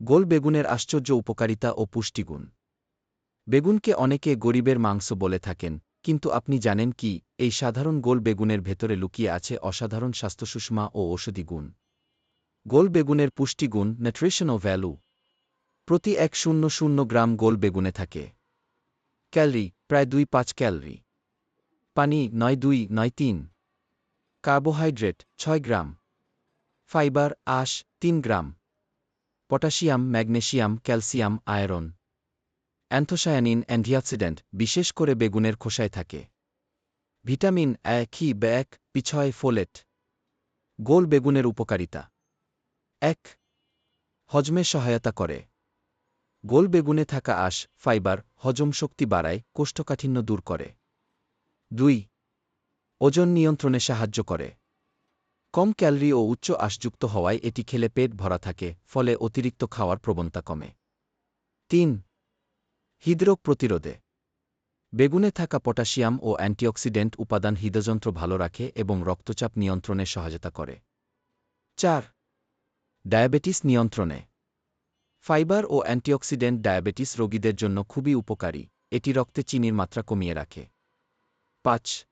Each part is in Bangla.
গোল বেগুনের আশ্চর্য উপকারিতা ও পুষ্টিগুণ। বেগুনকে অনেকে গরিবের মাংস বলে থাকেন, কিন্তু আপনি জানেন কি, এই সাধারণ গোল বেগুনের ভেতরে লুকিয়ে আছে অসাধারণ স্বাস্থ্য সুষমা ও ঔষধি গুণ। গোল বেগুনের পুষ্টিগুণ নিউট্রিশন ও ভ্যালু প্রতি এক শূন্য শূন্য গ্রাম গোল বেগুনে থাকে। ক্যালরি, প্রায় দুই পাঁচ ক্যালরি। পানি, নয় দুই, নয় তিন। কার্বোহাইড্রেট, ছয় গ্রাম। ফাইবার, আশ, তিন gram. Potassium, magnesium, calcium, iron, anthocyanin antioxidant বিশেষ করে বেগুনের খোসায় থাকে। ভিটামিন এ, খি ব্যাক পিছয় ফোলেট, গোল বেগুনের উপকারিতা। এক, হজমে সহায়তা করে। গোল বেগুনে থাকা আশ, ফাইবার, হজম শক্তি বাড়ায়, কোষ্ঠকাঠিন্য দূর করে। দুই, ওজন নিয়ন্ত্রণে সাহায্য করে। কম ক্যালরি ও উচ্চ আশযুক্ত হওয়ায় এটি খেলে পেট ভরা থাকে, ফলে অতিরিক্ত খাওয়ার প্রবণতা কমে। তিন, হৃদরোগ প্রতিরোধে। বেগুনে থাকা পটাশিয়াম ও অ্যান্টিঅক্সিডেন্ট উপাদান হৃদযন্ত্র ভালো রাখে এবং রক্তচাপ নিয়ন্ত্রণে সহায়তা করে। চার, ডায়াবেটিস নিয়ন্ত্রণে। ফাইবার ও অ্যান্টিঅক্সিডেন্ট ডায়াবেটিস রোগীদের জন্য খুবই উপকারী, এটি রক্তে চিনির মাত্রা কমিয়ে রাখে। পাঁচ,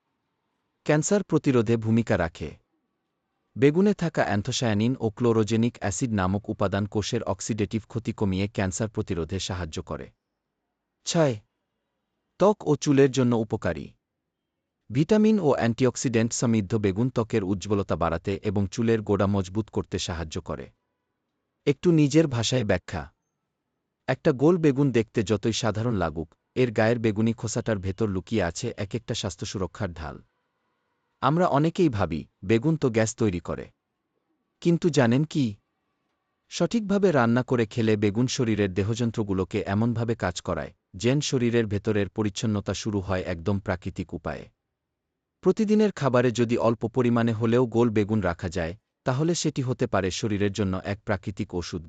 ক্যান্সার প্রতিরোধে ভূমিকা রাখে। বেগুনে থাকা অ্যান্থোসায়ানিন ও ক্লোরোজেনিক অ্যাসিড নামক উপাদান কোষের অক্সিডেটিভ ক্ষতি কমিয়ে ক্যান্সার প্রতিরোধে সাহায্য করে। ছয়, ত্বক ও চুলের জন্য উপকারী। ভিটামিন ও অ্যান্টিঅক্সিডেন্ট সমৃদ্ধ বেগুন ত্বকের উজ্জ্বলতা বাড়াতে এবং চুলের গোড়া মজবুত করতে সাহায্য করে। একটু নিজের ভাষায় ব্যাখ্যা। একটা গোল বেগুন দেখতে যতই সাধারণ লাগুক, এর গায়ের বেগুনি খোসাটার ভেতর লুকিয়ে আছে এক একটা স্বাস্থ্য সুরক্ষার ঢাল। আমরা অনেকেই ভাবি, বেগুন তো গ্যাস তৈরি করে। কিন্তু জানেন কি? সঠিকভাবে রান্না করে খেলে বেগুন শরীরের দেহযন্ত্রগুলোকে এমনভাবে কাজ করায়, যেন শরীরের ভেতরের পরিচ্ছন্নতা শুরু হয় একদম প্রাকৃতিক উপায়ে। প্রতিদিনের খাবারে যদি অল্প পরিমাণে হলেও গোল বেগুন রাখা যায়, তাহলে সেটি হতে পারে শরীরের জন্য এক প্রাকৃতিক ওষুধ